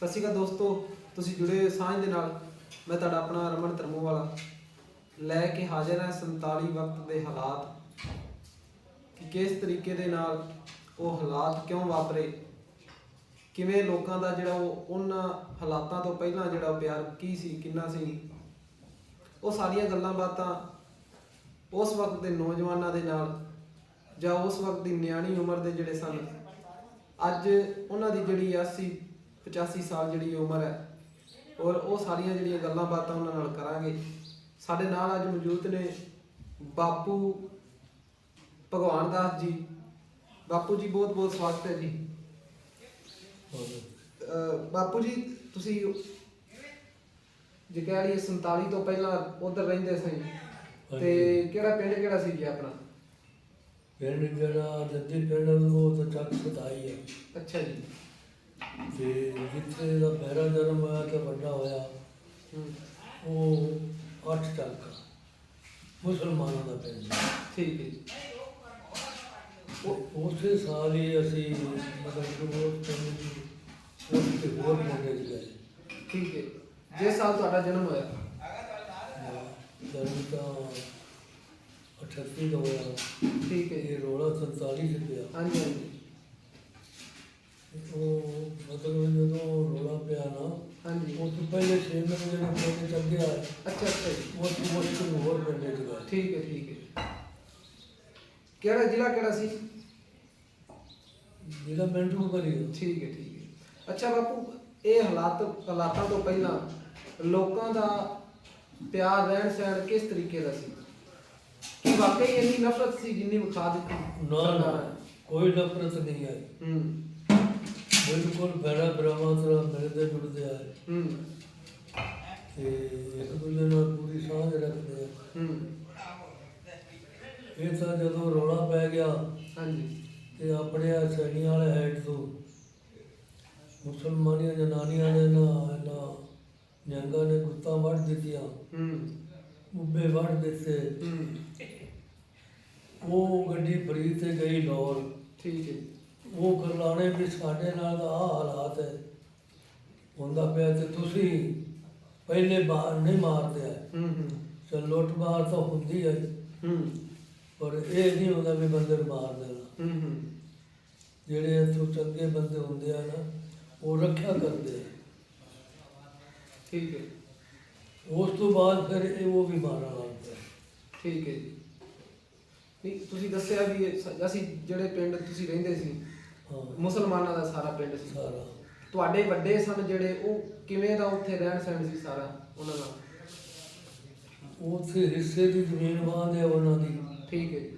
ਸਤਿ ਸ਼੍ਰੀ ਅਕਾਲ ਦੋਸਤੋ, ਤੁਸੀਂ ਜੁੜੇ ਹੋਏ ਸਾਂਝ ਦੇ ਨਾਲ। ਮੈਂ ਤੁਹਾਡਾ ਆਪਣਾ ਰਮਨ ਧਰਮੋਵਾਲਾ। ਲੈ ਕੇ ਹਾਜ਼ਰ ਹਾਂ 47 ਵਕਤ ਦੇ ਹਾਲਾਤ। ਕਿ ਕਿਸ ਤਰੀਕੇ ਦੇ ਨਾਲ ਉਹ ਹਾਲਾਤ ਕਿਉਂ ਵਾਪਰੇ? ਕਿਵੇਂ ਲੋਕਾਂ ਦਾ ਜਿਹੜਾ ਉਹ, ਉਹਨਾਂ ਹਾਲਾਤਾਂ ਤੋਂ ਪਹਿਲਾਂ ਜਿਹੜਾ ਪਿਆਰ ਕੀ ਸੀ, ਕਿੰਨਾ ਸੀ? ਉਹ ਸਾਰੀਆਂ ਗੱਲਾਂ ਬਾਤਾਂ ਉਸ ਵਕਤ ਦੇ ਨੌਜਵਾਨਾਂ ਦੇ ਨਾਲ ਜਾਂ ਉਸ ਵਕਤ ਦੀ ਨਿਆਣੀ ਉਮਰ ਦੇ ਜਿਹੜੇ ਸਨ, ਅੱਜ ਉਹਨਾਂ ਦੀ ਜਿਹੜੀ 80 85 ਸਾਲ ਜਿਹੜੀ ਉਮਰ ਹੈ ਔਰ ਉਹ ਸਾਰੀਆਂ ਜਿਹੜੀਆਂ ਗੱਲਾਂ ਬਾਤਾਂ ਉਹਨਾਂ ਨਾਲ ਕਰਾਂਗੇ। ਸਾਡੇ ਨਾਲ ਅੱਜ ਮੌਜੂਦ ਨੇ ਬਾਪੂ ਭਗਵਾਨ ਦਾਸ ਜੀ। ਬਾਪੂ ਜੀ ਬਹੁਤ ਬਹੁਤ ਸਵਾਗਤ ਹੈ ਜੀ। ਬਾਪੂ ਜੀ ਤੁਸੀਂ ਜੇ ਕਹਿ ਲਈਏ 47 ਤੋਂ ਪਹਿਲਾਂ ਉਧਰ ਰਹਿੰਦੇ ਸੀ ਤੇ ਕਿਹੜਾ ਪਿੰਡ ਕਿਹੜਾ ਸੀ ਜੀ ਆਪਣਾ? ਪਿੰਡ ਜਿਹੜਾ ਜੱਦੀ ਪਿੰਡ ਉਹ ਤਾਂ ਚੱਕ ਸਤਾਈ ਹੈ ਅੱਛਾ ਜੀ। ਤੇ ਜਿੱਥੇ ਦਾ ਮੇਰਾ ਜਨਮ ਹੋਇਆ ਤੇ ਵੱਡਾ ਹੋਇਆ ਉਹ ਅੱਠ ਚੱਕ ਮੁਸਲਮਾਨਾਂ ਦਾ ਪਿੰਡ। ਠੀਕ ਹੈ। ਜੀ ਉਹ ਉਸੇ ਸਾਲ ਹੀ ਅਸੀਂ ਮਤਲਬ ਕਿ ਉਹ ਪਿੰਡ ਦੀ ਉਸ ਤੇ ਹੋਰ ਮੁੰਡੇ ਚ ਗਏ ਠੀਕ ਹੈ। ਜਿਸ ਸਾਲ ਤੁਹਾਡਾ ਜਨਮ ਹੋਇਆ? ਜਨਮ ਤਾਂ 38 ਦਾ ਹੋਇਆ। ਠੀਕ ਹੈ। ਜੀ ਇਹ ਰੋਲਾ 47 ਚ ਪਿਆ। ਹਾਂਜੀ ਹਾਂਜੀ। ਉਹ ਮਤਲਬ ਜਦੋਂ ਰੋਲਾ ਪਿਆ ਨਾ ਹਾਂਜੀ। ਉਹ ਤੋਂ ਪਹਿਲੇ ਛੇ ਮਹੀਨੇ ਜਿਹੜੇ ਪਿੰਡ ਚ ਗਿਆ। ਅੱਛਾ ਅੱਛਾ ਜੀ। ਉਹ ਤੋਂ ਮੁਸ਼ਕਿਲ ਹੋਰ ਪਿੰਡ ਚ ਗਏ ਠੀਕ ਹੈ ਠੀਕ ਹੈ। ਕਿਹੜਾ ਜ਼ਿਲ੍ਹਾ ਕਿਹੜਾ ਸੀ? ਜਿਹੜਾ ਮਿੰਟੂ ਕਰੀ ਠੀਕ ਹੈ ਠੀਕ ਹੈ। ਅੱਛਾ ਬਾਪੂ ਇਹ ਹਾਲਾਤ ਹਾਲਾਤਾਂ ਤੋਂ ਪਹਿਲਾਂ ਲੋਕਾਂ ਦਾ ਪਿਆਰ ਰਹਿਣ ਸਹਿਣ ਕਿਸ ਤਰੀਕੇ ਦਾ ਸੀ? ਕਿ ਵਾਕਈ ਇੰਨੀ ਨਫ਼ਰਤ ਸੀ ਜਿੰਨੀ ਵਿਖਾ ਦਿੱਤੀ? ਨਾ ਨਾ। ਕੋਈ ਨਫ਼ਰਤ ਨਹੀਂ ਆਈ। ਹੂੰ। ਬਿਲਕੁਲ ਬੜਾ ਬਰਾਵਾ ਤਰ੍ਹਾਂ ਮਿਲਦੇ ਜੁੜਦੇ ਆਏ ਹੂੰ। ਤੇ ਇੱਕ ਦੂਜੇ ਨਾਲ ਪੂਰੀ ਸਾਂਝ ਰੱਖਦੇ ਆ। ਹੂੰ। ਇਹ ਤਾਂ ਜਦੋਂ ਰੌਲਾ ਪੈ ਗਿਆ ਹਾਂਜੀ। ਤੇ ਆਪਣੇ ਆ ਸੈਣੀਆਂ ਵਾਲੇ ਹੈਡ ਤੋਂ ਮੁਸਲਮਾਨੀਆਂ ਜਨਾਨੀਆਂ ਨੇ ਨਾ ਨਾ ਜੰਗਾਂ ਨੇ ਗੁੱਤਾਂ ਵੱਢ ਦਿੱਤੀਆਂ। ਹੂੰ। ਮੁੱਬੇ ਵੱਢ ਦਿੱਤੇ। ਹੂੰ। ਉਹ ਗੱਡੀ ਫਰੀ ਤੇ ਗਈ ਲਾਹੌਰ। ਠੀਕ ਹੈ। ਉਹ ਕਰਲਾਣੇ ਵੀ ਸਾਡੇ ਨਾਲ ਦਾ ਆਹ ਹਾਲਾਤ ਹੈ। ਹੁੰਦਾ ਪਿਆ ਤੇ ਤੁਸੀਂ ਪਹਿਲੇ ਬਾਹਰ ਨਹੀਂ ਮਾਰਦੇ ਆ। ਹੂੰ ਹੂੰ। ਚਲ ਲੁੱਟ ਮਾਰ ਤਾਂ ਹੁੰਦੀ ਹੈ। ਹੂੰ। ਪਰ ਇਹ ਨਹੀਂ ਹੁੰਦਾ ਵੀ ਬੰਦੇ ਨੂੰ ਮਾਰ ਦੇਣਾ। ਹੂੰ ਹੂੰ। ਜਿਹੜੇ ਇੱਥੋਂ ਚੰਗੇ ਬੰਦੇ ਹੁੰਦੇ ਆ ਨਾ ਉਹ ਰੱਖਿਆ ਕਰਦੇ ਆ। ਠੀਕ ਹੈ। ਉਸ ਤੋਂ ਬਾਅਦ ਫਿਰ ਇਹ ਉਹ ਵੀ ਮਾਰਨ ਲੱਗ ਪਏ ਠੀਕ ਹੈ ਜੀ। ਨਹੀਂ ਤੁਸੀਂ ਦੱਸਿਆ ਵੀ ਅਸੀਂ ਜਿਹੜੇ ਪਿੰਡ ਤੁਸੀਂ ਰਹਿੰਦੇ ਸੀ ਮੁਸਲਮਾਨਾਂ ਦਾ ਸਾਰਾ ਪਿੰਡ ਸੀ। ਸਾਰਾ। ਤੁਹਾਡੇ ਵੱਡੇ ਸਨ ਜਿਹੜੇ ਉਹ ਕਿਵੇਂ ਦਾ ਉੱਥੇ ਰਹਿਣ ਸਹਿਣ ਸੀ ਸਾਰਾ ਉਹਨਾਂ ਦਾ ਉੱਥੇ ਹਿੱਸੇ ਦੀ ਜ਼ਮੀਨ ਵਾਂਦੇ ਆ ਉਹਨਾਂ ਦੀ। ਠੀਕ ਹੈ ਜੀ।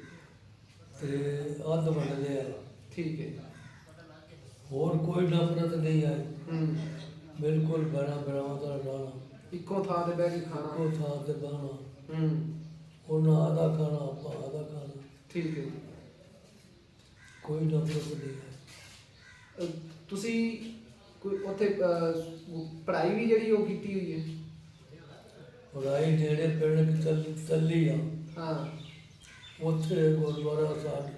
ਤੇ ਅੱਧ ਵੰਡਦੇ ਆ ਠੀਕ ਹੈ ਹੋਰ ਕੋਈ ਨਫ਼ਰਤ ਨਹੀਂ ਆਈ। ਹੂੰ। ਬਿਲਕੁਲ ਬੜਾ ਬਰਾਵਾਂ ਦਾ ਰਹਿਣਾ। ਇੱਕੋ ਥਾਂ ਤੇ ਬਹਿ ਕੇ ਖਾਣਾ। ਉਹ ਥਾਂ ਤੇ ਬਹਿਣਾ। ਹੂੰ। ਉਹਨਾਂ ਆਦਾ ਖਾਣਾ ਆਪਾਂ ਆਦਾ ਖਾਣਾ। ਠੀਕ ਹੈ ਜੀ। ਕੋਈ ਨਫ਼ਰਤ ਨਹੀਂ ਹੈ ਤੁਸੀਂ ਕੋਈ ਉੱਥੇ ਪੜ੍ਹਾਈ ਵੀ ਜਿਹੜੀ ਉਹ ਕੀਤੀ ਹੋਈ ਹੈ? ਪੜਾਈ ਜਿਹੜੇ ਪਿੰਡ ਚੱਲੀ ਚੱਲੀ ਆ। ਹਾਂ। ਉੱਥੇ ਗੁਰਦੁਆਰਾ ਸਾਹਿਬ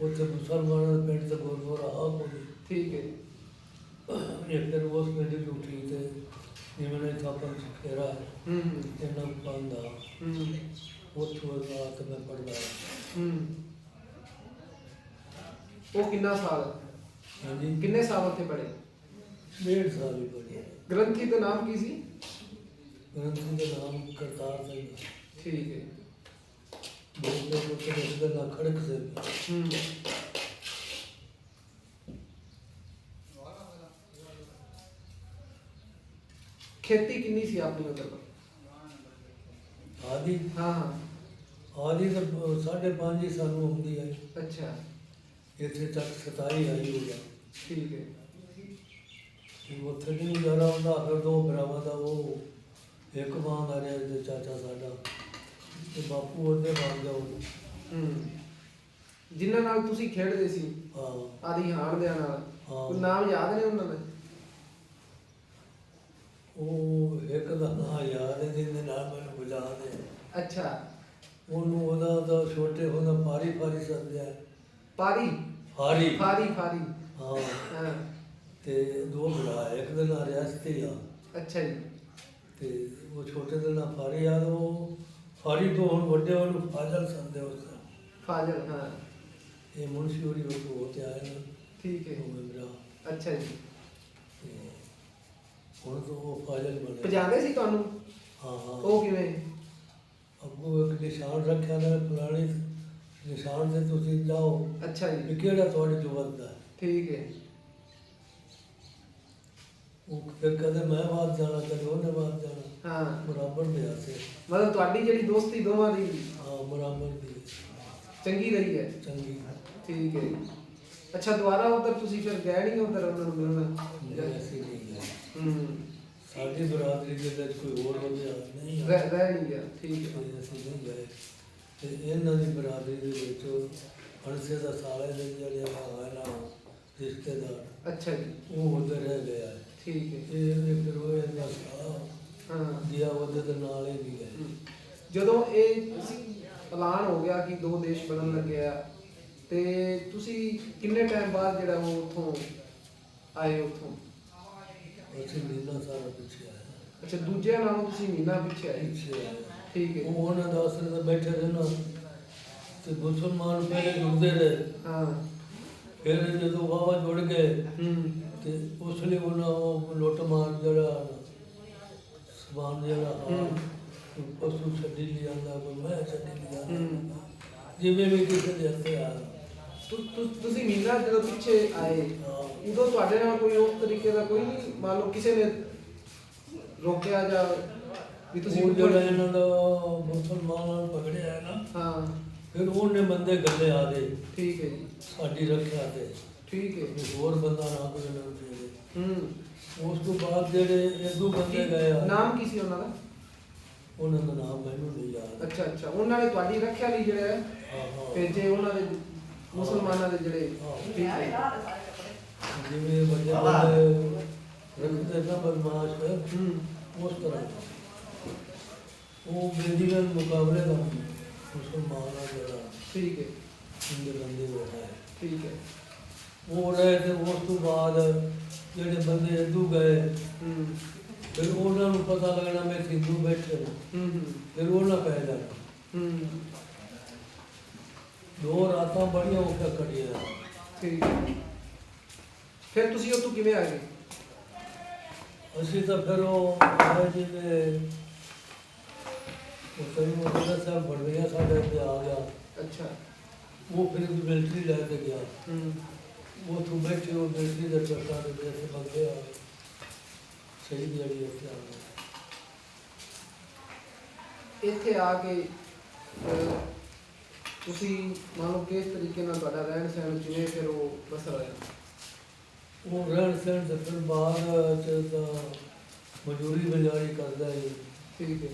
ਉੱਥੇ ਮੁਸਲਮਾਨਾਂ ਦੇ ਪਿੰਡ ਤੇ ਗੁਰਦੁਆਰਾ ਆ ਕੋਈ ਠੀਕ ਹੈ। ਇੱਕ ਦਿਨ ਉਸ ਦੀ ਉੱਠੀ ਤੇ ਜਿਵੇਂ ਨੇ ਥਾਪਨ ਫੇਰਾ ਹੂੰ। ਇਹਨਾਂ ਪਾਉਂਦਾ। ਹੂੰ। ਉੱਥੋਂ ਰਾਤ ਮੈਂ ਪੜਦਾ ਹੂੰ। ਉਹ ਕਿੰਨਾ ਸਾਲ? ਹਾਂਜੀ। ਕਿੰਨੇ ਸਾਲ ਉੱਥੇ ਪੜ੍ਹੇ? ਡੇਢ ਸਾਲ ਹੀ ਪੜਿਆ ਗ੍ਰੰਥੀ ਦਾ ਨਾਮ ਕੀ ਸੀ? ਗ੍ਰੰਥੀ ਦਾ ਨਾਮ ਕਰਤਾਰ ਸਿੰਘ ਠੀਕ ਹੈ। ਬੋਲਦੇ ਉੱਤੇ ਦੇ ਨਾ ਖੜਕ ਸੇ ਹੂੰ। ਖੇਤੀ ਕਿੰਨੀ ਸੀ ਆਪਣੀ ਉਧਰ ਆਦੀ? ਹਾਂ ਹਾਂ। ਆਦੀ ਤਾਂ ਸਾਢੇ ਪੰਜ ਹੀ ਸਾਨੂੰ ਹੁੰਦੀ ਹੈ ਅੱਛਾ। ਇੱਥੇ ਤੱਕ ਸਤਾਈ ਆਈ ਹੋ ਗਿਆ ਠੀਕ ਹੈ। ਤੇ ਉੱਥੇ ਨਹੀਂ ਗੁਜ਼ਾਰਾ ਹੁੰਦਾ ਫਿਰ ਦੋ ਭਰਾਵਾਂ ਦਾ ਉਹ ਇੱਕ ਮਾਂ ਦਾ ਰਿਹਾ ਤੇ ਚਾਚਾ ਸਾਡਾ। ਤੇ ਬਾਪੂ ਉਹਦੇ ਨਾਲ ਗਿਆ ਉਹ। ਹੂੰ। ਜਿਨ੍ਹਾਂ ਨਾਲ ਤੁਸੀਂ ਖੇਡਦੇ ਸੀ ਹਾਂ। ਆਦੀ ਹਾਣ ਦੇ ਨਾਲ ਹਾਂ। ਕੋਈ ਨਾਮ ਯਾਦ ਨੇ ਉਹਨਾਂ ਦੇ? ਉਹ ਇੱਕ ਦਾ ਨਾਂ ਯਾਦ ਹੈ ਜਿਹਦੇ ਨਾਲ ਮੈਨੂੰ ਬੁਝਾ ਦੇ ਅੱਛਾ। ਉਹਨੂੰ ਉਹਦਾ ਤਾਂ ਛੋਟੇ ਹੁੰਦਾ ਪਾਰੀ ਪਾਰੀ ਸੱਦਿਆ। ਪਾਰੀ? ਫਾਰੀ। ਫਾਰੀ ਫਾਰੀ। ਹਾਂ। ਹਾਂ। ਤੇ ਦੋ ਭਰਾ ਇੱਕ ਦਾ ਨਾਂ ਰਿਆਸਤੀ ਆ ਅੱਛਾ ਜੀ। ਤੇ ਉਹ ਛੋਟੇ ਦਾ ਨਾਂ ਫਾਰੀ ਆ ਉਹ ਫਾਰੀ ਤੋਂ ਹੁਣ ਵੱਡੇ ਉਹਨੂੰ ਫਾਜ਼ਲ ਸੰਦੇ ਉਸ ਦਾ ਫਾਜ਼ਲ ਹਾਂ। ਇਹ ਮੁਨਸ਼ੀ ਹੋਰੀ ਉਹ ਤੋਂ ਹੋ ਕੇ ਆਏ ਨੇ। ਠੀਕ ਹੈ। ਉਹ ਮੇਰਾ। ਅੱਛਾ ਜੀ। ਤੇ ਹੁਣ ਤੋਂ ਉਹ ਫਾਜ਼ਲ ਬਣੇ। ਪਜਾਦੇ ਸੀ ਤੁਹਾਨੂੰ? ਹਾਂ ਹਾਂ। ਉਹ ਕਿਵੇਂ? ਅੱਗੋਂ ਇੱਕ ਨਿਸ਼ਾਨ ਰੱਖਿਆ ਨਾ ਪੁਰਾਣੇ ਨਿਸ਼ਾਨ ਤੇ ਤੁਸੀਂ ਜਾਓ। ਅੱਛਾ ਜੀ। ਕਿਹੜਾ ਤੁਹਾਡੇ ਚੋਂ ਵੱਧਦਾ। ਠੀਕ ਹੈ। ਉਹ ਫਿਰ ਕਦੇ ਮੈਂ ਬਾਤ ਜਾਣਾ ਕਦੇ ਉਹਨੇ ਬਾਤ ਜਾਣਾ। ਹਾਂ। ਬਰਾਬਰ ਦੇ ਆਸੇ। ਮਤਲਬ ਤੁਹਾਡੀ ਜਿਹੜੀ ਦੋਸਤੀ ਦੋਵਾਂ ਦੀ। ਹਾਂ ਬਰਾਬਰ ਦੀ। ਚੰਗੀ ਰਹੀ ਹੈ। ਚੰਗੀ। ਠੀਕ ਹੈ। ਜੀ। ਅੱਛਾ ਦੁਬਾਰਾ ਉਧਰ ਤੁਸੀਂ ਫਿਰ ਗਏ ਨਹੀਂ ਉਧਰ ਉਹਨਾਂ ਨੂੰ ਮਿਲਣ? ਨਹੀਂ ਅਸੀਂ ਨਹੀਂ ਗਏ। ਹੂੰ। ਸਾਡੀ ਬਰਾਦਰੀ ਦੇ ਵਿੱਚ ਕੋਈ ਹੋਰ ਵਧੀਆ ਨਹੀਂ ਹੈ ਰਹਿ ਰਹਿ ਨਹੀਂ ਗਿਆ ਠੀਕ ਹੈ। ਅਸੀਂ ਨਹੀਂ ਗਏ। ਤੇ ਇਹਨਾਂ ਦੀ ਬਰਾਦਰੀ ਦੇ ਵਿੱਚ ਅਣਸੇ ਦਾ ਸਾਲੇ ਦੇ ਜਿਹੜੇ ਆ ਨਾ ਰਿਸ਼ਤੇਦਾਰ। ਅੱਛਾ ਜੀ। ਉਹ ਉਧਰ ਰਹਿ ਗਿਆ। ਠੀਕ ਹੈ। ਇਹ ਇਹ ਫਿਰ ਉਹ ਇਹਨਾਂ ਸਾਹ ਹਾਂ। ਗਿਆ ਉਹਦੇ ਦੇ ਨਾਲ ਹੀ ਵੀ ਗਏ। ਜਦੋਂ ਇਹ ਐਲਾਨ ਹੋ ਗਿਆ ਕਿ ਦੋ ਦੇਸ਼ ਬਣਨ ਲੱਗੇ ਆ ਤੇ ਤੁਸੀਂ ਕਿੰਨੇ ਟਾਈਮ ਬਾਅਦ ਜਿਹੜਾ ਉਹ ਉੱਥੋਂ ਆਏ ਉੱਥੋਂ? ਅਸੀਂ ਮਹੀਨਾ ਸਾਰਾ ਪਿੱਛੇ ਆਇਆ ਅੱਛਾ ਦੂਜਿਆਂ ਨਾਲੋਂ ਤੁਸੀਂ ਮਹੀਨਾ ਪਿੱਛੇ ਆਏ। ਪਿੱਛੇ ਆਇਆ ਠੀਕ ਹੈ। ਉਹ ਉਹਨਾਂ ਦਾ ਅਸਰ ਤੇ ਬੈਠੇ ਰਹੇ ਨਾ ਤੇ ਮੁਸਲਮਾਨ ਪਹਿਲੇ ਜੁੜਦੇ ਰਹੇ। ਹਾਂ। ਫਿਰ ਜਦੋਂ ਵਾਵਾ ਜੁੜ ਗਏ ਤੇ ਉਸ ਲਈ ਉਹਨਾਂ ਉਹ ਲੁੱਟ ਮਾਰ ਜਿਹੜਾ ਸਮਾਨ ਜਿਹੜਾ ਪਸ਼ੂ ਛੱਡੀ ਲਿਆਂਦਾ ਕੋਈ ਮੈਂ ਛੱਡੀ ਲਿਆਂਦਾ ਜਿਵੇਂ ਵੀ ਕਿਸੇ ਦੇ ਹੱਥੇ ਆ। ਤੁ- ਤੁ- ਤੁਸੀਂ ਮਹੀਨਾ ਜਦੋਂ ਪਿੱਛੇ ਆਏ। ਉਦੋਂ ਤੁਹਾਡੇ ਨਾਲ ਕੋਈ ਉਸ ਤਰੀਕੇ ਦਾ ਕੋਈ ਨਹੀਂ? ਮੰਨ ਲਓ ਕਿਸੇ ਨੇ ਰੋਕਿਆ ਜਾਂ ਵੀ ਤੁਸੀਂ ਉਹ ਉੱਪਰ- ਜਿਹੜਾ ਇਹਨਾਂ ਦਾ ਮੁਸਲਮਾਨਾਂ ਨੂੰ ਪਕੜਿਆ ਹੈ ਨਾ ਹਾਂ। ਫਿਰ ਉਹਨੇ ਬੰਦੇ ਗੱਲੇ ਆ ਗਏ ਠੀਕ ਹੈ ਜੀ। ਸਾਡੀ ਰੱਖਿਆ ਤੇ। ਠੀਕ ਹੈ। ਹੋਰ ਬੰਦਾ ਨਾ ਕੋਈ ਨਾ ਦੇ ਹੂੰ। ਉਸ ਤੋਂ ਬਾਅਦ ਜਿਹੜੇ ਇਦੋਂ ਬੰਦੇ ਗਏ ਆ ਨਾਮ ਕੀ ਸੀ ਉਹਨਾਂ ਦਾ? ਉਹਨਾਂ ਦਾ ਨਾਮ ਮੈਨੂੰ ਨਹੀਂ ਯਾਦ। ਅੱਛਾ ਅੱਛਾ। ਉਹਨਾਂ ਨੇ ਤੁਹਾਡੀ ਰੱਖਿਆ ਲਈ ਜਿਹੜਾ ਹੈ? ਹਾਂ ਹਾਂ। ਭੇਜੇ ਉਹਨਾਂ ਦੇ ਮੁਸਲਮਾਨਾਂ ਦੇ ਜਿਹੜੇ ਠੀਕ ਹੈ। ਜਿਵੇਂ ਵੱਡੇ ਬੰਦੇ ਰੱਖਦੇ ਨਾ ਬਦਮਾਸ਼ ਹੂੰ। ਉਸ ਤਰ੍ਹਾਂ ਉਹ ਬੇਦੀਗਰ ਮੁਕਾਬਲੇ ਦਾ। ਮੁਸਲਮਾਨ ਆ ਜਿਹੜਾ ਠੀਕ ਹੈ। ਇੰਦੇ ਬੰਦੇ ਹੈ। ਠੀਕ ਹੈ। ਉਹ ਰਹੇ ਤੇ ਉਸ ਤੋਂ ਬਾਅਦ ਜਿਹੜੇ ਬੰਦੇ ਇਦੋਂ ਗਏ ਹੂੰ। ਫਿਰ ਉਹਨਾਂ ਨੂੰ ਪਤਾ ਲੱਗਣਾ ਮੈਂ ਹਿੰਦੂ ਬੈਠੇ ਨੇ ਹੂੰ ਹੂੰ। ਫਿਰ ਉਹਨਾਂ ਪੈ ਜਾਣਾ। ਹੂੰ। ਦੋ ਰਾਤਾਂ ਬੜੀਆਂ ਔਖਾ ਕੱਢੀਆਂ। ਠੀਕ ਹੈ। ਫਿਰ ਤੁਸੀਂ ਉੱਥੋਂ ਕਿਵੇਂ ਆ ਗਏ? ਅਸੀਂ ਤਾਂ ਫਿਰ ਉਹ ਆਏ ਜਿਵੇਂ ਉਹ ਕਈ ਮੋਹਨ ਸਾਹਿਬ ਬਣ ਗਿਆ ਸਾਡੇ ਇੱਥੇ ਆ ਗਿਆ। ਅੱਛਾ। ਉਹ ਫਿਰ ਮਿਲਟਰੀ ਲੈ ਕੇ ਗਿਆ। ਹੂੰ। ਉਹ ਤੋਂ ਬੈਠੇ ਉਹ ਮਿਲਟਰੀ ਦੇ ਟਰੱਕਾਂ ਦੇ ਵਿੱਚ ਬੰਦੇ ਆ ਗਏ। ਸਹੀ ਜਿਹੜੀ ਉੱਥੇ ਆ ਗਏ। ਇੱਥੇ ਆ ਕੇ ਅਹ, ਤੁਸੀਂ ਮੰਨ ਲਓ ਕਿਸ ਤਰੀਕੇ ਨਾਲ ਤੁਹਾਡਾ ਰਹਿਣ ਸਹਿਣ ਜਿਵੇਂ ਫਿਰ ਉਹ ਬਸਰ ਹੋਇਆ ਉਹ ਰਹਿਣ ਸਹਿਣ ਦੇ ਫਿਰ ਬਾਅਦ ਚ ਤਾਂ ਮਜ਼ਦੂਰੀ ਬਜ਼ਾਰੀ ਕਰਦਾ ਹੈ ਠੀਕ ਹੈ।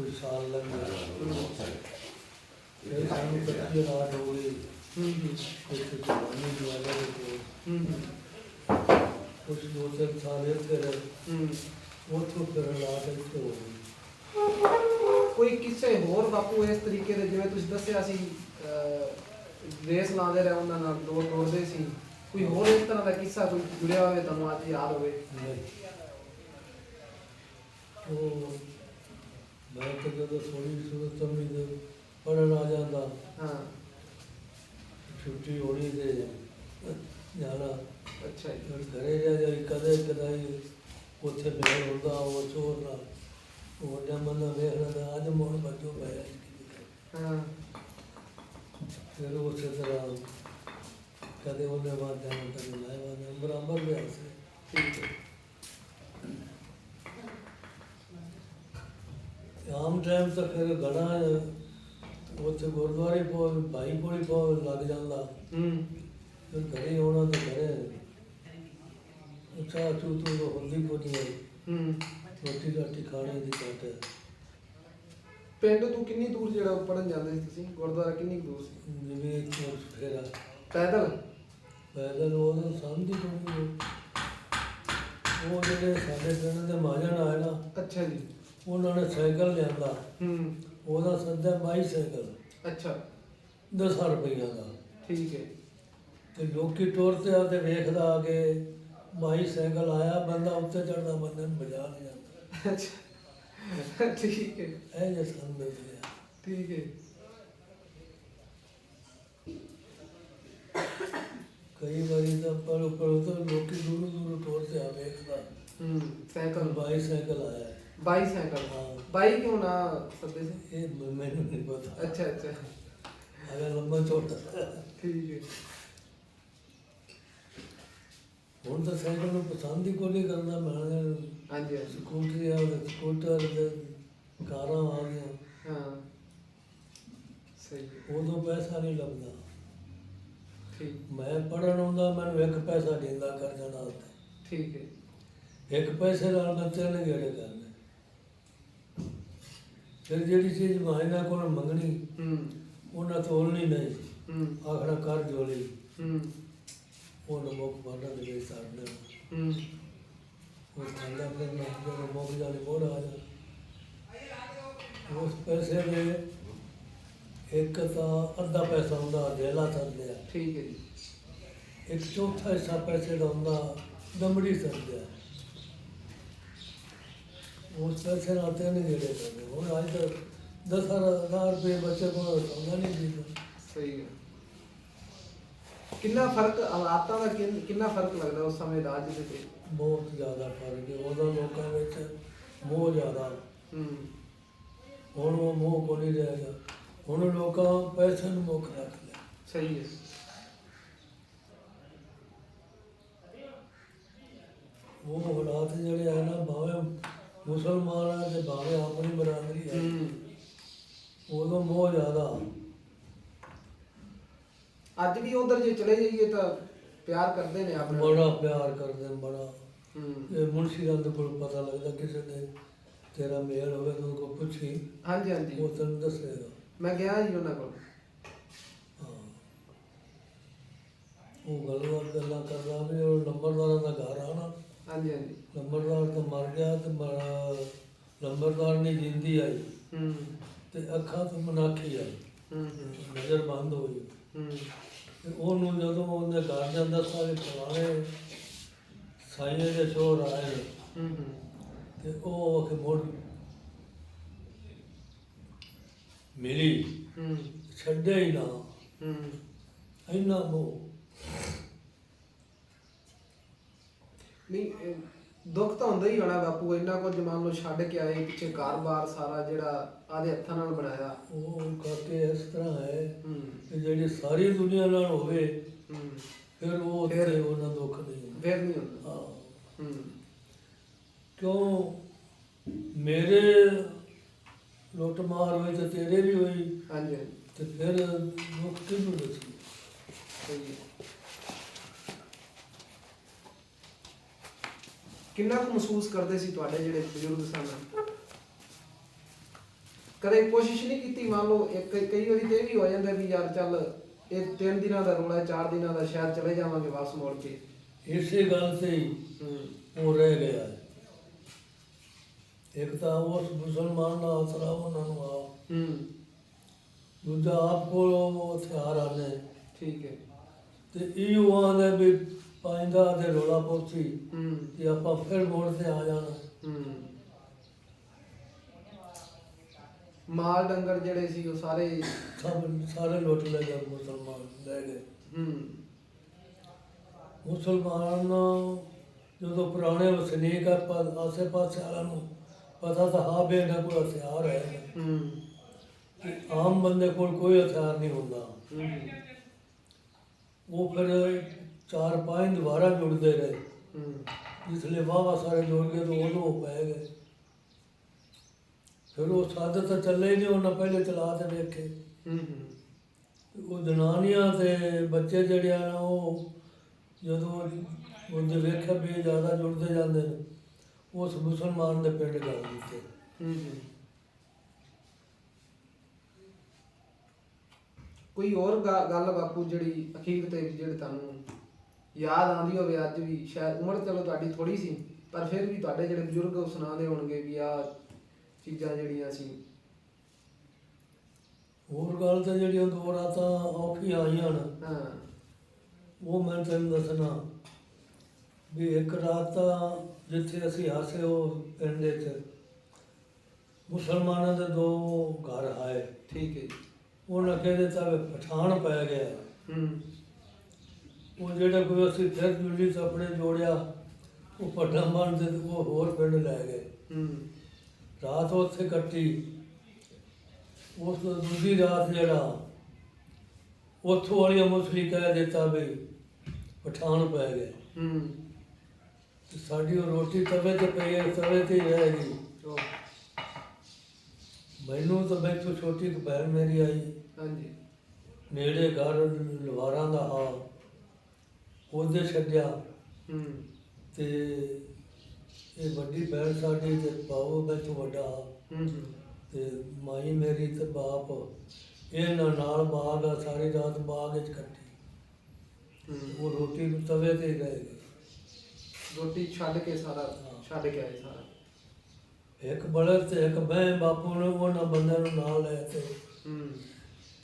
ਕੋਈ ਸਾਲ ਲੱਗ ਗਿਆ। ਹੂੰ ਫਿਰ ਸਾਨੂੰ ਕੱਚੀ ਰਾਤ ਹੋ ਗਈ ਹੂੰ। ਹੂੰ, ਕੁਝ ਜਵਾਨੀ ਜਵਾਨਾ ਦੇ ਕੋਲ ਹੂੰ ਹੂੰ, ਕੁਝ ਦੋ ਤਿੰਨ ਸਾਲ ਇੱਥੇ ਰਹੇ। ਹੂੰ। ਉੱਥੋਂ ਫਿਰ ਹਾਲਾਤ ਇੱਥੇ ਹੋ ਗਏ ਕੋਈ ਕਿਸੇ ਹੋਰ ਬਾਪੂ ਇਸ ਤਰੀਕੇ ਦੇ ਜਿਵੇਂ ਤੁਸੀਂ ਦੱਸਿਆ ਸੀ ਰੇਸ ਲਾਉਂਦੇ ਰਹੇ ਉਹਨਾਂ ਨਾਲ ਦੌੜ ਦੌੜਦੇ ਸੀ। ਕੋਈ ਹੋਰ ਇਸ ਤਰ੍ਹਾਂ ਦਾ ਕਿੱਸਾ ਕੋਈ ਜੁੜਿਆ ਹੋਵੇ ਤੁਹਾਨੂੰ ਅੱਜ ਯਾਦ ਹੋਵੇ? ਨਹੀਂ। ਉਹ ਮੈਂ ਤਾਂ ਜਦੋਂ ਥੋੜੀ ਸੂਰਤ ਵੀ ਪੜਨ ਆ ਜਾਂਦਾ। ਹਾਂ। ਛੁੱਟੀ ਹੋਣੀ ਤੇ ਜਾਣਾ ਅੱਛਾ ਜੀ। ਫਿਰ ਘਰੇ ਜਾ ਜਾਈ ਕਦੇ ਕਦਾਈ ਉੱਥੇ ਮੇਲ ਹੁੰਦਾ ਉਹ ਚੋਰ ਨਾਲ। ਉਹ ਵੱਡਾ ਬੰਦਾ ਵੇਖ ਲੈਂਦਾ ਅੱਜ ਮੋੜ ਬੱਜੋ ਪਿਆ ਹਾਂ ਫਿਰ ਉਸੇ ਤਰ੍ਹਾਂ ਕਦੇ ਉਹਨੇ ਬਾਅਦ ਜਾਣਾ ਕਦੇ ਮੈਂ ਬਾਅਦ ਬਰਾਬਰ ਦੇ ਸੀ ਠੀਕ ਹੈ ਆਮ ਟਾਈਮ ਤਾਂ ਫਿਰ ਗੜਾ ਉੱਥੇ ਗੁਰਦੁਆਰੇ ਕੋਲ ਭਾਈ ਕੋਲ ਕੋਲ ਲੱਗ ਜਾਂਦਾ। ਹੂੰ। ਫਿਰ ਘਰੇ ਆਉਣਾ ਤਾਂ ਘਰੇ। ਅੱਛਾ ਤੂੰ ਤੂੰ ਤਾਂ ਹੁੰਦੀ ਕੋਈ ਨਹੀਂ ਹੂੰ। ਰੋਟੀ ਰਾਟੀ ਖਾਣੇ ਦੀ ਘੱਟ ਹੈ। ਪਿੰਡ ਤੋਂ ਕਿੰਨੀ ਦੂਰ ਜਿਹੜਾ ਪੜਨ ਜਾਂਦੇ ਸੀ ਤੁਸੀਂ? ਗੁਰਦੁਆਰਾ ਕਿੰਨੀ ਕੁ ਦੂਰ ਸੀ? ਜਿਵੇਂ ਇੱਕ ਫੇਰਾ ਪੈਦਲ? ਪੈਦਲ ਉਹ ਸਮਝੀ ਕੋਈ ਉਹ ਜਿਹੜੇ ਸਾਡੇ ਪਿੰਡ ਦੇ ਮਾਜਣ ਆਏ ਨਾ। ਅੱਛਾ ਜੀ। ਉਹਨਾਂ ਨੇ ਸਾਈਕਲ ਲਿਆਂਦਾ। ਹੂੰ। ਉਹਦਾ ਸੱਦਾ ਬਾਈ ਸਾਈਕਲ। ਅੱਛਾ। 10 ਰੁਪਈਆ ਦਾ। ਠੀਕ ਹੈ। ਤੇ ਲੋਕੀ ਟੁਰ ਤੇ ਆ ਤੇ ਵੇਖਦਾ ਆ ਕੇ ਬਾਈ ਸਾਈਕਲ ਆਇਆ ਬੰਦਾ ਉੱਤੇ ਚੜਦਾ ਬੰਦੇ ਨੂੰ ਬਜਾ ਨਹੀਂ ਜਾਂਦਾ ਅੱਛਾ। ਠੀਕ ਹੈ। ਇਹ ਜੇ ਸਾਨੂੰ ਮਿਲਦੇ ਆ ਠੀਕ ਹੈ। ਕਈ ਵਾਰੀ ਤਾਂ ਪਰ ਉੱਪਰ ਤੋਂ ਲੋਕੀ ਦੂਰ ਦੂਰ ਟੁਰ ਤੇ ਆ ਵੇਖਦਾ। ਹੂੰ ਸਾਈਕਲ। ਬਾਈ ਸਾਈਕਲ ਆਇਆ। ਬਾਈ ਸਾਈਕਲ ਹਾਂ। ਬਾਈ ਕਿਉਂ ਨਾ ਸੱਦੇ ਸੀ? ਇਹ ਮ- ਮੈਨੂੰ ਨਹੀਂ ਪਤਾ। ਅੱਛਾ ਅੱਛਾ। ਅਗਰ ਲੰਬਾ ਚੌੜਾ ਠੀਕ ਹੈ। ਹੁਣ ਤਾਂ ਸਾਈਕਲ ਨੂੰ ਪਸੰਦ ਹੀ ਕੋਈ ਨਹੀਂ ਕਰਦਾ। ਮੈਂ ਹਾਂਜੀ ਹਾਂਜੀ। ਸਕੂਟਰੀ ਆ ਤੇ ਸਕੂਟਰ ਤੇ ਕਾਰਾਂ ਆ ਗਈਆਂ। ਹਾਂ। ਸਹੀ ਹੈ। ਉਦੋਂ ਪੈਸਾ ਨਹੀਂ ਲੱਭਦਾ ਠੀਕ। ਮੈਂ ਪੜਨ ਆਉਂਦਾ ਮੈਨੂੰ ਇੱਕ ਪੈਸਾ ਦਿੰਦਾ ਕਰ ਜਾਣਾ ਠੀਕ ਹੈ। ਇੱਕ ਪੈਸੇ ਨਾਲ ਮੈਂ ਤਿੰਨ ਗੇੜੇ ਕਰਨੇ। ਫਿਰ ਜਿਹੜੀ ਚੀਜ਼ ਮਾਇਨਾ ਕੋਲ ਮੰਗਣੀ ਹੂੰ। ਉਹਨਾਂ ਤੋਲਣੀ ਨਹੀਂ ਹੂੰ। ਆਖੜਾ ਕਰ ਜੋਲੀ। ਹੂੰ। ਉਹ ਮੁੱਖ ਬਾਡਾ ਦੇ ਵਿੱਚ ਸਾੜਨੇ ਹੂੰ। ਉਹ ਖਾਂਦਾ ਫਿਰ ਨਾ ਜਦੋਂ ਮੁੱਕ ਜਾਣੀ ਮੋੜ ਆ ਜਾ। ਉਸ ਪੈਸੇ ਦੇ ਇੱਕ ਤਾਂ ਅੱਧਾ ਪੈਸਾ ਹੁੰਦਾ ਦੇਲਾ ਸਕਦੇ ਆ ਠੀਕ ਹੈ ਜੀ। ਇੱਕ ਚੌਥਾ ਹਿੱਸਾ ਪੈਸੇ ਦਾ ਹੁੰਦਾ ਦਮੜੀ ਸਕਦੇ ਆ ਉਸ ਪੈਸੇ ਨਾਲ ਤਿੰਨ ਗੇੜੇ ਕਰਦੇ। ਹੁਣ ਅੱਜ ਤੱਕ ਦਸ ਹਜ਼ਾਰ ਰੁਪਏ ਬੱਚੇ ਕੋਲ ਸੌਂਦਾ ਨਹੀਂ ਜੀ ਸਹੀ ਹੈ। ਕਿੰਨਾ ਫ਼ਰਕ ਹਾਲਾਤਾਂ ਦਾ ਕਿੰਨ- ਕਿੰਨਾ ਫ਼ਰਕ ਲੱਗਦਾ ਉਸ ਸਮੇਂ ਅੱਜ ਦੇ ਤੇ ਬਹੁਤ ਜ਼ਿਆਦਾ ਫ਼ਰਕ ਹੈ। ਉਹਦਾ ਲੋਕਾਂ ਵਿੱਚ ਮੋਹ ਜ਼ਿਆਦਾ। ਹੂੰ। ਹੁਣ ਉਹ ਮੋਹ ਕੋ ਨਹੀਂ ਰਹਿ ਗਿਆ ਹੁਣ ਲੋਕਾਂ ਪੈਸੇ ਨੂੰ ਮੁੱਖ ਰੱਖ ਲਿਆ। ਸਹੀ ਹੈ। ਉਹ ਹਾਲਾਤ ਜਿਹੜੇ ਆ ਨਾ ਭਾਵੇਂ ਮੁਸਲਮਾਨ ਤੇ ਭਾਵੇਂ ਆਪਣੀ ਬਰਾਦਰੀ ਹੈ। ਉਦੋਂ ਮੋਹ ਜ਼ਿਆਦਾ। ਅੱਜ ਵੀ ਉਧਰ ਜੇ ਚਲੇ ਜਾਈਏ ਤਾਂ ਪਿਆਰ ਕਰਦੇ ਨੇ ਆਪਣੇ। ਬੜਾ ਪਿਆਰ ਕਰਦੇ ਨੇ ਬੜਾ। ਇਹ ਮੁਨਸ਼ੀ ਦਾ ਤਾਂ ਕੋਲ ਪਤਾ ਲੱਗਦਾ ਕਿਸੇ ਨੇ ਤੇਰਾ ਮੇਲ ਹੋਵੇ ਤੂੰ ਕੋ ਪੁੱਛੀ। ਹਾਂਜੀ ਹਾਂਜੀ। ਉਹ ਤੈਨੂੰ ਦੱਸੇਗਾ। ਮੈਂ ਗਿਆ ਜੀ ਉਹਨਾਂ ਕੋਲ। ਉਹ ਗੱਲਾਂ ਗੱਲਾਂ ਕਰਦਾ ਵੀ ਉਹ ਨੰਬਰਦਾਰਾਂ ਦਾ ਘਰ ਆਣਾ ਹਾਂਜੀ ਤਾਂ ਮਰ ਗਿਆ ਤੇ ਮ- ਨੰਬਰਦਾਰ ਨੇ ਜਿੰਦੀ ਆਈ। ਹੂੰ। ਤੇ ਅੱਖਾਂ ਤੋਂ ਮਨਾਖੀ ਆਈ। ਹੂੰ ਹੂੰ, ਨਜ਼ਰ ਬੰਦ ਹੋਈ ਹੂੰ। ਤੇ ਉਹਨੂੰ ਜਦੋਂ ਉਹਨੇ ਘਰ ਜਾਂਦਾ ਸਾਰੇ ਫਲਾਣੇ ਸਾਈਆਂ ਦੇ ਸ਼ੋਰ ਆਏ। ਹੂੰ ਹੂੰ। ਤੇ ਉਹ ਅਖੇ ਮੋੜ ਹੂੰ। ਛੱਡੇ ਹੀ ਨਾ। ਹੂੰ। ਇੰਨਾ ਮੋਹ। ਨਹੀਂ ਇਹ ਦੁੱਖ ਤਾਂ ਹੁੰਦਾ ਹੀ ਹੋਣਾ ਬਾਪੂ ਇੰਨਾ ਕੁਝ ਮੰਨ ਲਓ ਛੱਡ ਕੇ ਆਏ ਪਿੱਛੇ ਘਰ-ਬਾਰ ਸਾਰਾ ਜਿਹੜਾ ਆਦੇ ਹੱਥਾਂ ਨਾਲ ਬਣਾਇਆ। ਉਹ ਕਰਕੇ ਇਸ ਤਰ੍ਹਾਂ ਹੈ ਹੂੰ। ਕਿ ਜਿਹੜੀ ਸਾਰੀ ਦੁਨੀਆ ਨਾਲ ਹੋਵੇ ਹੂੰ। ਫਿਰ ਉਹ ਫਿਰ- ਉੱਥੇ ਉਹਨਾਂ ਦੁੱਖ ਨਹੀਂ ਹੁੰਦਾ। ਫੇਰ ਨਹੀਂ ਹੁੰਦਾ। ਹਾਂ। ਹੂੰ। ਕਿਉਂ? ਮੇਰੇ ਲੁੱਟ ਮਾਰ ਹੋਈ ਤੇ ਤੇਰੇ ਵੀ ਹੋਈ ਹਾਂਜੀ। ਹਾਂਜੀ ਤੇ ਫਿਰ ਦੁੱਖ ਕਿਹਨੂੰ ਦੱਸੀ ਸਹੀ ਹੈ। ਕਿੰਨਾ ਕੁ ਮਹਿਸੂਸ ਕਰਦੇ ਸੀ ਤੁਹਾਡੇ ਜਿਹੜੇ ਬਜ਼ੁਰਗ ਸਨ? ਕਦੇ ਕੋਸ਼ਿਸ਼ ਨਹੀਂ ਕੀਤੀ ਮੰਨ ਲਓ ਇੱਕ ਕਈ ਵਾਰੀ ਤੇ ਵੀ ਹੋ ਜਾਂਦਾ ਵੀ ਯਾਰ ਚੱਲ ਇਹ ਤਿੰਨ ਦਿਨਾਂ ਦਾ ਹੈ, ਚਾਰ ਦਿਨਾਂ ਦਾ ਸ਼ਾਇਦ ਚਲੇ ਜਾਵਾਂਗੇ ਵਾਪਸ ਮੋੜ ਕੇ। ਇਸੇ ਗੱਲ ਤੇ ਹੀ ਉਹ ਰਹਿ ਗਿਆ। ਇੱਕ ਤਾਂ ਉਸ ਮੁਸਲਮਾਨ ਦਾ ਆਸਰਾ ਉਹਨਾਂ ਨੂੰ ਆ ਹੂੰ। ਦੂਜਾ ਆਪ ਕੋਲ ਉਹ ਹਥਿਆਰ ਆਨੇ ਠੀਕ ਹੈ। ਤੇ ਇਹ ਆਂਦੇ ਵੀ ਪਾਇੰਦਾ ਤੇ ਰੋਲਾ ਪੋਚੀ ਹੂੰ। ਕਿ ਆਪਾਂ ਫਿਰ ਮੋੜ ਤੇ ਆ ਜਾਣਾ। ਹੂੰ। ਮਾਲ ਡੰਗਰ ਜਿਹੜੇ ਸੀ ਉਹ ਸਾਰੇ ਸਭ ਸਾਰੇ ਲੁੱਟ ਲੈ ਗਏ ਮੁਸਲਮਾਨ ਲੈ ਗਏ। ਹੂੰ। ਮੁਸਲਮਾਨ ਜਦੋਂ ਪੁਰਾਣੇ ਵਸਨੀਕ ਆਸੇ ਪਾਸੇ ਵਾਲਿਆਂ ਨੂੰ ਪਤਾ ਤਾਂ ਹਾਂ ਵੀ ਇਹਨਾਂ ਕੋਲ ਹਥਿਆਰ ਹੈ। ਹੂੰ। ਕਿ ਆਮ ਬੰਦੇ ਕੋਲ ਕੋਈ ਹਥਿਆਰ ਨਹੀਂ ਹੁੰਦਾ। ਹੂੰ। ਉਹ ਫਿਰ ਚਾਰ ਪੰਜ ਦੁਬਾਰਾ ਜੁੜਦੇ ਰਹੇ। ਹੂੰ। ਜਿਸਲੇ ਵਾਵਾ ਸਾਰੇ ਜੁੜ ਗਏ ਤਾਂ ਉਦੋਂ ਉਹ ਪੈ ਗਏ। ਫਿਰ ਉਹ ਸਾਦਤ ਤਾਂ ਚੱਲੇ ਹੀ ਨਹੀਂ ਉਹਨਾਂ ਪਹਿਲੇ ਚਲਾ ਤੇ ਵੇਖੇ। ਹੂੰ ਹੂੰ। ਉਹ ਜਨਾਨੀਆਂ ਤੇ ਬੱਚੇ ਜਿਹੜੇ ਆ ਉਹ ਜਦੋਂ ਉਹਦੇ ਵੇਖਿਆ ਵੀ ਜ਼ਿਆਦਾ ਜੁੜਦੇ ਜਾਂਦੇ ਨੇ ਉਸ ਮੁਸਲਮਾਨ ਦੇ ਪਿੰਡ ਗਏ ਦਿੱਤੇ। ਹੂੰ ਹੂੰ। ਕੋਈ ਹੋਰ ਗੱਲ ਬਾਪੂ ਜਿਹੜੀ ਅਖੀਰ ਤੇ ਜਿਹੜੀ ਤੁਹਾਨੂੰ ਯਾਦ ਆਉਂਦੀ ਹੋਵੇ ਅੱਜ ਵੀ ਸ਼ਾਇਦ ਉਮਰ ਚਲੋ ਤੁਹਾਡੀ ਥੋੜੀ ਸੀ ਪਰ ਫਿਰ ਵੀ ਤੁਹਾਡੇ ਜਿਹੜੇ ਬਜ਼ੁਰਗ ਉਹ ਸੁਣਾਉਂਦੇ ਹੋਣਗੇ ਵੀ ਆ ਚੀਜ਼ਾਂ ਜਿਹੜੀਆਂ ਸੀ। ਹੋਰ ਗੱਲ ਤਾਂ ਜਿਹੜੀਆਂ ਦੋ ਰਾਤਾਂ ਔਖੀਆਂ ਆਈਆਂ ਨੇ ਹਾਂ। ਉਹ ਮੈਂ ਤੈਨੂੰ ਦੱਸਣਾ। ਵੀ ਇੱਕ ਰਾਤ ਤਾਂ ਜਿੱਥੇ ਅਸੀਂ ਹਾਸੇ ਉਹ ਪਿੰਡ ਦੇ ਚ ਮੁਸਲਮਾਨਾਂ ਦੇ ਦੋ ਘਰ ਆਏ। ਠੀਕ ਹੈ ਜੀ। ਉਹਨਾਂ ਕਹਿੰਦੇ ਤਾਂ ਪਠਾਨ ਪੈ ਗਿਆ। ਹੂੰ। ਉਹ ਜਿਹੜਾ ਕੋਈ ਅਸੀਂ ਫਿਰ ਜੁਲੀ ਆਪਣੇ ਜੋੜਿਆ ਉਹ ਪੱਡਾ ਬਣ ਤੇ ਉਹ ਹੋਰ ਪਿੰਡ ਲੈ ਗਏ। ਹੂੰ। ਰਾਤ ਉੱਥੇ ਕੱਟੀ। ਉਸ ਤੋਂ ਦੂਜੀ ਰਾਤ ਜਿਹੜਾ ਉੱਥੋਂ ਵਾਲੀ ਮੁਸਲੀ ਕਹਿ ਦਿੱਤਾ ਵੀ ਪਠਾਨ ਪੈ ਗਏ। ਹੂੰ। ਸਾਡੀ ਉਹ ਰੋਟੀ ਤਵੇ ਤੇ ਪਈ ਹੈ ਤਵੇ ਤੇ ਹੀ ਰਹਿ ਗਈ। ਮੈਨੂੰ ਤਾਂ ਮੈਥੋਂ ਛੋਟੀ ਭੈਣ ਮੇਰੀ ਆਈ। ਹਾਂਜੀ। ਨੇੜੇ ਘਰ ਲਵਾਰਾਂ ਦਾ ਆ ਉਹਦੇ ਛੱਡਿਆ। ਹੂੰ। ਤੇ ਇਹ ਵੱਡੀ ਭੈਣ ਸਾਡੀ ਤੇ ਬਾਉ ਮੈਥੋਂ ਵੱਡਾ। ਹੂੰ ਤੇ ਮਾਈ ਮੇਰੀ ਤੇ ਬਾਪ ਇਹਨਾਂ ਨਾਲ ਬਾਗ ਆ ਸਾਰੀ ਰਾਤ ਬਾਗ ਵਿੱਚ ਕੱਟੀ ਹੂੰ। ਉਹ ਰੋਟੀ ਨੂੰ ਤਵੇ ਤੇ ਰਹਿ ਗਈ ਰੋਟੀ ਛੱਡ ਕੇ ਸਾਰਾ। ਛੱਡ ਕੇ ਆਏ ਸਾਰਾ। ਇੱਕ ਬਲਦ ਤੇ ਇੱਕ ਮੈਂ ਬਾਪੂ ਨੂੰ ਉਹਨਾਂ ਬੰਦਿਆਂ ਨੂੰ ਨਾਲ ਲੈ ਤੇ। ਹੂੰ।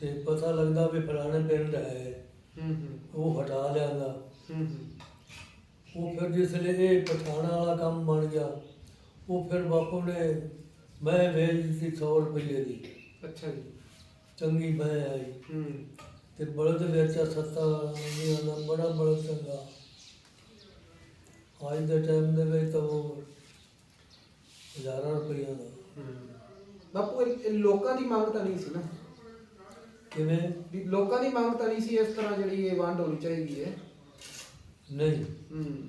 ਤੇ ਪਤਾ ਲੱਗਦਾ ਵੀ ਫਲਾਣੇ ਪਿੰਡ ਹੈ। ਹੂੰ ਹੂੰ। ਉਹ ਹਟਾ ਲਿਆਂਦਾ। ਉਹ ਫਿਰ ਜਿਸ ਵੇਲੇ ਇਹ ਪਠਾਣਾ ਵਾਲਾ ਕੰਮ ਬਣ ਗਿਆ ਉਹ ਫਿਰ ਬਾਪੂ ਨੇ ਮੈਂ ਵੇਚ ਦਿੱਤੀ 100 ਰੁਪਏ ਦੀ। ਅੱਛਾ ਜੀ। ਚੰਗੀ ਮੈਂ ਆਈ। ਹੂੰ। ਤੇ ਬਲਦ ਵੇਚਿਆ ਸੱਤਾ ਨਹੀਂ ਆਉਂਦਾ ਬੜਾ ਬਲਦ ਚੰਗਾ। ਅੱਜ ਦੇ ਟਾਈਮ ਦੇ ਵਿੱਚ ਤਾਂ ਉਹ ਹਜ਼ਾਰਾਂ ਰੁਪਈਆ ਦਾ। ਬਾਪੂ ਇਹ ਇਹ ਲੋਕਾਂ ਦੀ ਮੰਗ ਤਾਂ ਨਹੀਂ ਸੀ ਨਾ? ਕਿਵੇਂ? ਵੀ ਲੋਕਾਂ ਦੀ ਮੰਗ ਤਾਂ ਨਹੀਂ ਸੀ ਇਸ ਤਰ੍ਹਾਂ ਜਿਹੜੀ ਇਹ ਵੰਡ ਹੋਣੀ ਚਾਹੀਦੀ ਹੈ। ਨਹੀਂ। ਹੂੰ।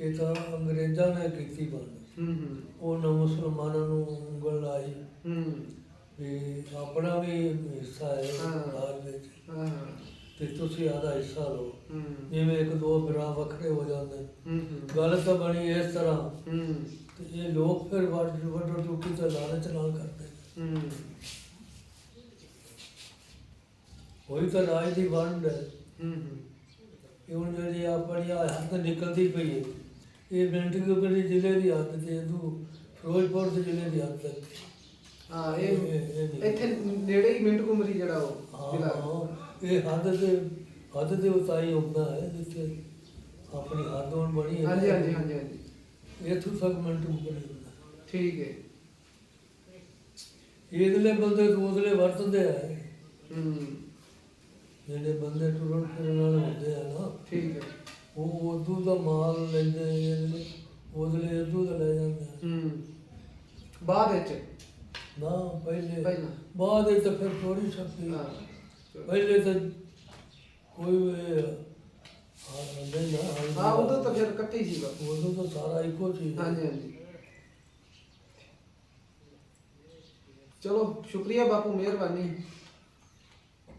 ਇਹ ਤਾਂ ਅੰਗਰੇਜ਼ਾਂ ਨੇ ਕੀਤੀ ਬੰਦ। ਹੂੰ। ਹੂੰ ਉਹਨਾਂ ਮੁਸਲਮਾਨਾਂ ਨੂੰ ਉਂਗਲ ਲਾਈ। ਹੂੰ। ਵੀ ਆਪਣਾ ਵੀ ਹਿੱਸਾ ਹੈ ਹਾਂ। ਰਾਜ ਵਿੱਚ। ਹਾਂ। ਤੇ ਤੁਸੀਂ ਆਦਾ ਹਿੱਸਾ ਲਓ। ਹੂੰ। ਜਿਵੇਂ ਇੱਕ ਦੋ ਭਰਾ ਵੱਖਰੇ ਹੋ ਜਾਂਦੇ। ਹੂੰ ਹੂੰ। ਗੱਲ ਤਾਂ ਬਣੀ ਇਸ ਤਰ੍ਹਾਂ। ਹੂੰ। ਤੇ ਇਹ ਲੋਕ ਫਿਰ ਵੱਡ ਵੱਡੋ ਟੁੱਟੀ ਤੇ ਲਾਲਚ ਨਾਲ ਕਰਦੇ। ਹੂੰ। ਹੋਈ ਤਾਂ ਰਾਜ ਦੀ ਵੰਡ ਹੈ ਹੂੰ। ਇਹ ਹੁਣ ਜਿਹੜੀ ਆਪਣੀ ਹੱਥ ਨਿਕਲਦੀ ਪਈ ਹੈ ਇਹ ਬੈਂਟੀਗੁਪਰੀ ਜ਼ਿਲ੍ਹੇ ਦੀ ਹੱਦ ਤੇ ਇਦੂ ਫਿਰੋਜ਼ਪੁਰ ਦੇ ਜ਼ਿਲ੍ਹੇ ਦੀ ਹੱਦ ਤੱਕ ਹਾਂ ਇਹ-। ਇੱਥੇ ਨੇੜੇ ਹੀ ਮਿੰਟ ਕੁਮਰੀ ਜਿਹੜਾ ਉਹ ਜ਼ਿਲ੍ਹਾ। ਇਹ ਹੱਦ ਤੇ ਹੱਦ ਦੇ ਉਤਾਈ ਹੁੰਦਾ ਹੈ ਜਿੱਥੇ ਆਪਣੀ ਹੱਦ ਹੁਣ ਬਣੀ ਹੈ। ਹਾਂਜੀ ਹਾਂਜੀ ਹਾਂਜੀ ਹਾਂਜੀ। ਇਥੋਂ ਤੱਕ ਮਿੰਟ ਉੱਪਰ ਹੁੰਦਾ। ਠੀਕ ਹੈ। ਇਹਦਲੇ ਬੰਦੇ ਦੂਸਰੇ ਵਰਤਦੇ ਆ। ਹੂੰ। ਜਿਹੜੇ ਬੰਦੇ ਟੁਰਨ ਫਿਰਨ ਵਾਲੇ ਹੁੰਦੇ ਆ ਨਾ ਠੀਕ ਹੈ। ਉਹ ਉਦੋਂ ਦਾ ਮਾਲ ਲੈਂਦੇ ਇਹਦੇ ਉਹਦੇ ਉਦੋਂ ਦਾ ਲੈ ਜਾਂਦੇ ਆ। ਹੂੰ। ਬਾਅਦ ਵਿੱਚ? ਨਾ ਪਹਿਲੇ। ਪਹਿਲਾਂ। ਬਾਅਦ ਵਿੱਚ ਤਾਂ ਫਿਰ ਥੋੜੀ ਸ਼ਕਤੀ ਹਾਂ ਪਹਿਲੇ ਤਾਂ ਕੋਈ ਇਹ, ਹਾਂ ਨਹੀਂ ਨਾ ਹਾਂ ਉਦੋਂ ਤਾਂ ਫਿਰ ਇਕੱਠੇ ਹੀ ਸੀ ਬਾਪੂ ਉਦੋਂ ਤਾਂ ਸਾਰਾ ਇੱਕੋ ਚੀਜ਼ ਹੈ। ਹਾਂਜੀ ਹਾਂਜੀ। ਚਲੋ ਸ਼ੁਕਰੀਆ ਬਾਪੂ ਮਿਹਰਬਾਨੀ।